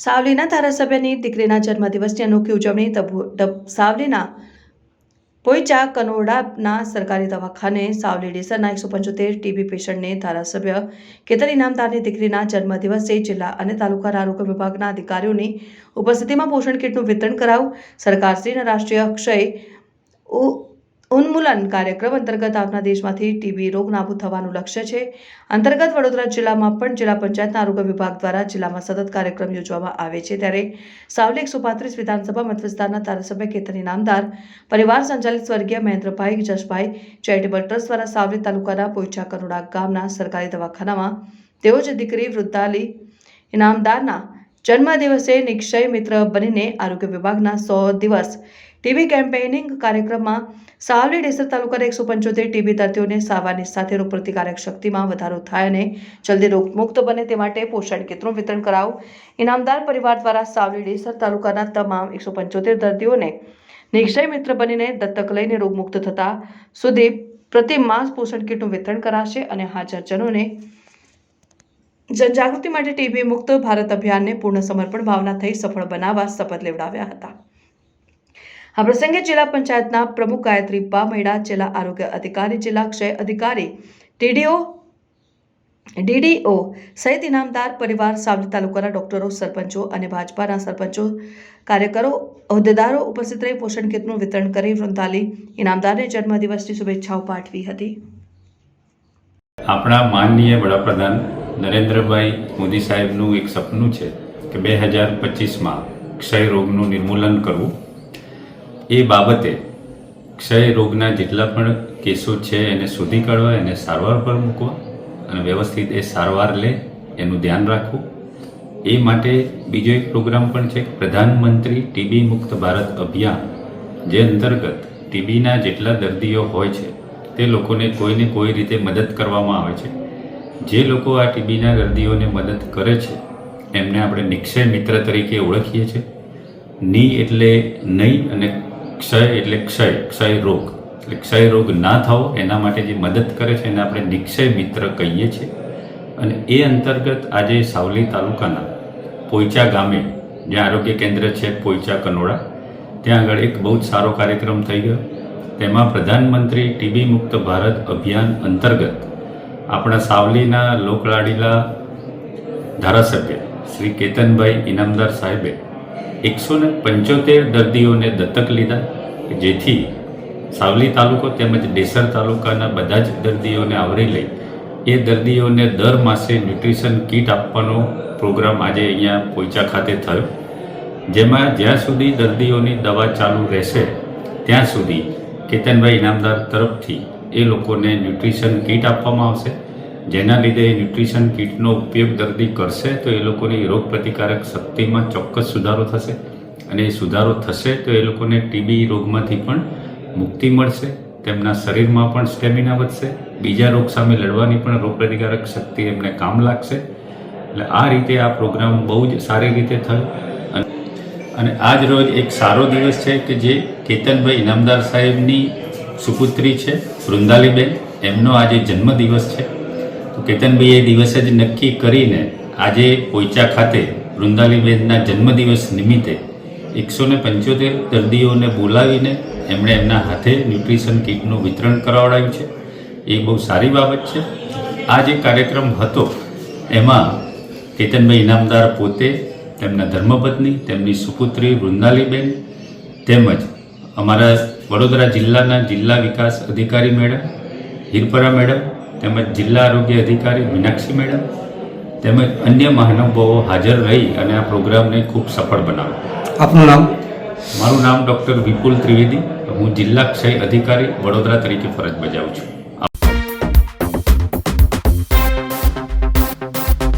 સાવલીના ધારાસભ્યની દીકરીના જન્મદિવસની અનોખી ઉજવણી સાવલીના પોઈચા કનોડાના સરકારી દવાખાને સાવલી ડેસરના એકસો પંચોતેર ટીબી પેશન્ટને ધારાસભ્ય કેતન ઇનામદારની દીકરીના જન્મદિવસે જિલ્લા અને તાલુકાના આરોગ્ય વિભાગના અધિકારીઓની ઉપસ્થિતિમાં પોષણ કીટનું વિતરણ કરાવું. સરકારશ્રીના રાષ્ટ્રીય અક્ષય ઉ- ઉન્મૂલન કાર્યક્રમ અંતર્ગત આપના દેશમાંથી ટીબી રોગ નાબૂદ થવાનું લક્ષ્ય છે. અંતર્ગત વડોદરા જિલ્લામાં પણ જિલ્લા પંચાયતના આરોગ્ય વિભાગ દ્વારા જિલ્લામાં સતત કાર્યક્રમ યોજવામાં આવે છે. ત્યારે સાવલી એકસો પાંત્રીસ વિધાનસભા મતવિસ્તારના ધારાસભ્ય કેતન ઇનામદાર પરિવાર સંચાલિત સ્વર્ગીય મહેન્દ્રભાઈ જશભાઈ, ચેરિટેબલ ટ્રસ્ટ દ્વારા સાવલી તાલુકાના પોઈચા કરોડા ગામના સરકારી દવાખાનામાં તેઓ જ દીકરી વૃદ્ધાલી ઇનામદારના જન્મદિવસે નિક્ષય મિત્ર બનીને આરોગ્ય વિભાગના સો દિવસ ટીબી કેમ્પેઇનિંગ કાર્યક્રમમાં સાવલી ડેસર તાલુકાના એકસો પંચોતેર ટીબી દર્દીઓને સારવારની સાથે રોગ પ્રતિકારક શક્તિમાં વધારો થાય અને જલ્દી રોગમુક્ત બને તે માટે પોષણ કીટનું વિતરણ કરાવું. ઇનામદાર પરિવાર દ્વારા સાવલી ડેસર તાલુકાના તમામ એકસો પંચોતેર દર્દીઓને નિક્ષય મિત્ર બનીને દત્તક લઈને રોગમુક્ત થતા સુધી પ્રતિ માસ પોષણ કીટનું વિતરણ કરાશે અને હાજરજનોને જનજાગૃતિ માટે ટીબી મુક્ત ભારત અભિયાનને પૂર્ણ સમર્પણ ભાવના થઈ સફળ બનાવવા શપથ લેવડાવ્યા હતા. આ પ્રસંગે જિલ્લા પંચાયતના પ્રમુખ ગાયત્રી બા મહિડા જિલ્લા આરોગ્ય અધિકારી, જિલ્લા ક્ષય અધિકારી ટીડીઓ ડીડીઓ સહિત ઇનામદાર પરિવાર સાવલી તાલુકાના ડોક્ટરો, સરપંચો અને ભાજપાના સરપંચો, કાર્યકરો, હોદ્દેદારો ઉપસ્થિત રહી પોષણ કીટનું વિતરણ કરી વૃંદાલી ઇનામદારને જન્મદિવસની શુભેચ્છાઓ પાઠવી હતી. આપણા માનનીય વડાપ્રધાન નરેન્દ્રભાઈ મોદી સાહેબનું એક સપનું છે કે બે હજાર પચીસમાં ક્ષય રોગનું નિર્મૂલન કરવું. એ બાબતે ક્ષય રોગના જેટલા પણ કેસો છે એને શોધી કાઢવા, એને સારવાર પર મૂકવા અને વ્યવસ્થિત એ સારવાર લે એનું ધ્યાન રાખવું. એ માટે બીજો એક પ્રોગ્રામ પણ છે પ્રધાનમંત્રી ટીબી મુક્ત ભારત અભિયાન, જે અંતર્ગત ટીબીના જેટલા દર્દીઓ હોય છે, તે લોકોને કોઈને કોઈ રીતે મદદ કરવામાં આવે છે. જે લોકો આ ટીબીના દર્દીઓને મદદ કરે છે, એમને આપણે નિક્ષય મિત્ર તરીકે ઓળખીએ છીએ ની એટલે નહીં અને ક્ષય એટલે ક્ષય ક્ષય રોગ. એટલે ક્ષય રોગ ના થવો એના માટે જે મદદ કરે છે એને આપણે નિક્ષય મિત્ર કહીએ છીએ. અને એ અંતર્ગત આજે સાવલી તાલુકાના પોઈચા ગામે, જ્યાં આરોગ્ય કેન્દ્ર છે પોઈચા કનોડા, ત્યાં આગળ એક બહુ જ સારો કાર્યક્રમ થઈ ગયો. તેમાં પ્રધાનમંત્રી ટીબી મુક્ત ભારત અભિયાન અંતર્ગત આપણા સાવલીના લોકલાડીલા ધારાસભ્ય શ્રી કેતનભાઈ ઇનામદાર સાહેબે એકસો ને પંચોતેર દર્દીઓને દત્તક લીધા જેથી સાવલી તાલુકો તેમજ ડેસર તાલુકાના બધા જ દર્દીઓને આવરી લઈ એ દર્દીઓને દર માસે ન્યુટ્રિશન કીટ આપવાનો પ્રોગ્રામ આજે અહીંયા પોઈચા ખાતે થયો. જેમાં જ્યાં સુધી દર્દીઓની દવા ચાલુ રહેશે, ત્યાં સુધી કેતનભાઈ ઇનામદાર તરફથી એ લોકોને ન્યુટ્રિશન કીટ આપવામાં આવશે. જેના લીધે એ ન્યુટ્રિશન કીટનો ઉપયોગ દર્દી કરશે તો એ લોકોની રોગ પ્રતિકારક શક્તિમાં ચોક્કસ સુધારો થશે. અને એ સુધારો થશે તો એ લોકોને ટીબી રોગમાંથી પણ મુક્તિ મળશે. તેમના શરીરમાં પણ સ્ટેમિના વધશે. બીજા રોગ સામે લડવાની પણ રોગ પ્રતિકારક શક્તિ એમને કામ લાગશે. એટલે આ રીતે આ પ્રોગ્રામ બહુ જ સારી રીતે થયો. અને આજ રોજ એક સારો દિવસ છે કે જે કેતનભાઈ ઇનામદાર સાહેબની સુપુત્રી છે, વૃંદાલીબેન. એમનો આજે જન્મદિવસ છે. તો કેતનભાઈએ દિવસે જ નક્કી કરીને આજે પોઈચા ખાતે વૃંદાલીબેનના જન્મદિવસ નિમિત્તે એકસો ને પંચોતેર દર્દીઓને બોલાવીને એમણે એમના હાથે ન્યુટ્રિશન કીટનું વિતરણ કરાવડાવ્યું છે. એ બહુ સારી બાબત છે. આ જે કાર્યક્રમ હતો, એમાં કેતનભાઈ ઇનામદાર પોતે, તેમના ધર્મપત્ની, તેમની સુપુત્રી વૃંદાલીબેન તેમજ અમારા વડોદરા જિલ્લાના જિલ્લા વિકાસ અધિકારી મેડમ હિરપરા મેડમ તેમજ જિલ્લા આરોગ્ય અધિકારી મીનાક્ષી મેડમ તેમજ અન્ય મહાનુભાવો હાજર રહી અને આ પ્રોગ્રામને ખૂબ સફળ બનાવ્યો. આપનું નામ? મારું નામ ડૉક્ટર વિપુલ ત્રિવેદી. હું જિલ્લા ક્ષય અધિકારી વડોદરા તરીકે ફરજ બજાવું છું.